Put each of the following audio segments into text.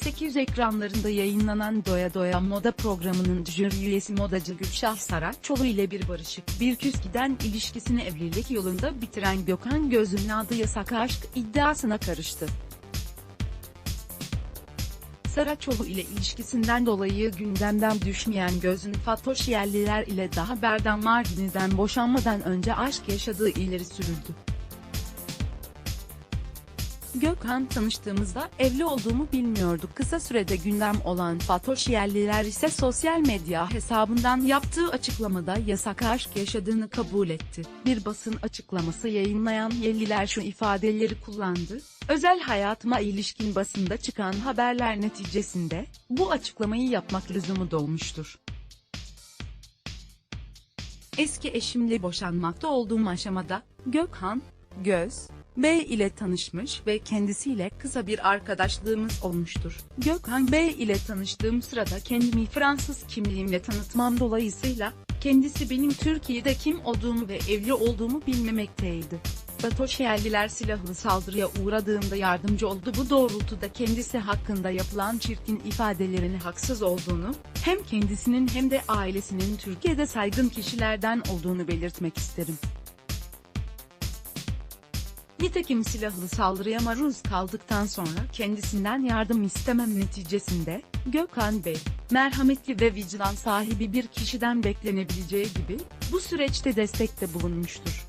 TV8 ekranlarında yayınlanan Doya Doya Moda programının jüri üyesi modacı Gülşah Saraçoğlu ile bir barışık bir küs giden ilişkisini evlilik yolunda bitiren Gökhan Göz'ün adı yasak aşk iddiasına karıştı. Saraçoğlu ile ilişkisinden dolayı gündemden düşmeyen Göz'ün Fatoş Yerliler ile daha Berdan Mardini'den boşanmadan önce aşk yaşadığı ileri sürüldü. Gökhan tanıştığımızda evli olduğumu bilmiyorduk. Kısa sürede gündem olan Fatoş Yerliler ise sosyal medya hesabından yaptığı açıklamada yasak aşk yaşadığını kabul etti. Bir basın açıklaması yayınlayan Yerliler şu ifadeleri kullandı. Özel hayatıma ilişkin basında çıkan haberler neticesinde bu açıklamayı yapmak lüzumu doğmuştur. Eski eşimle boşanmakta olduğum aşamada, Gökhan, Göz, Bey ile tanışmış ve kendisiyle kısa bir arkadaşlığımız olmuştur. Gökhan Bey ile tanıştığım sırada kendimi Fransız kimliğimle tanıtmam dolayısıyla, kendisi benim Türkiye'de kim olduğumu ve evli olduğumu bilmemekteydi. Fatoş Yerliler silahlı saldırıya uğradığımda yardımcı oldu. Bu doğrultuda kendisi hakkında yapılan çirkin ifadelerini haksız olduğunu, hem kendisinin hem de ailesinin Türkiye'de saygın kişilerden olduğunu belirtmek isterim. Nitekim silahlı saldırıya maruz kaldıktan sonra kendisinden yardım istemem neticesinde, Gökhan Bey, merhametli ve vicdan sahibi bir kişiden beklenebileceği gibi, bu süreçte destekte bulunmuştur.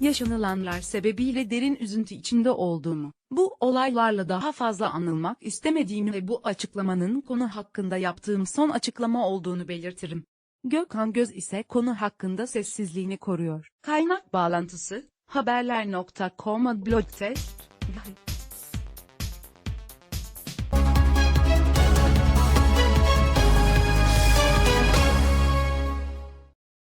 Yaşanılanlar sebebiyle derin üzüntü içinde olduğumu, bu olaylarla daha fazla anılmak istemediğimi ve bu açıklamanın konu hakkında yaptığım son açıklama olduğunu belirtirim. Gökhan Göz ise konu hakkında sessizliğini koruyor. Kaynak bağlantısı, haberler.com blog test,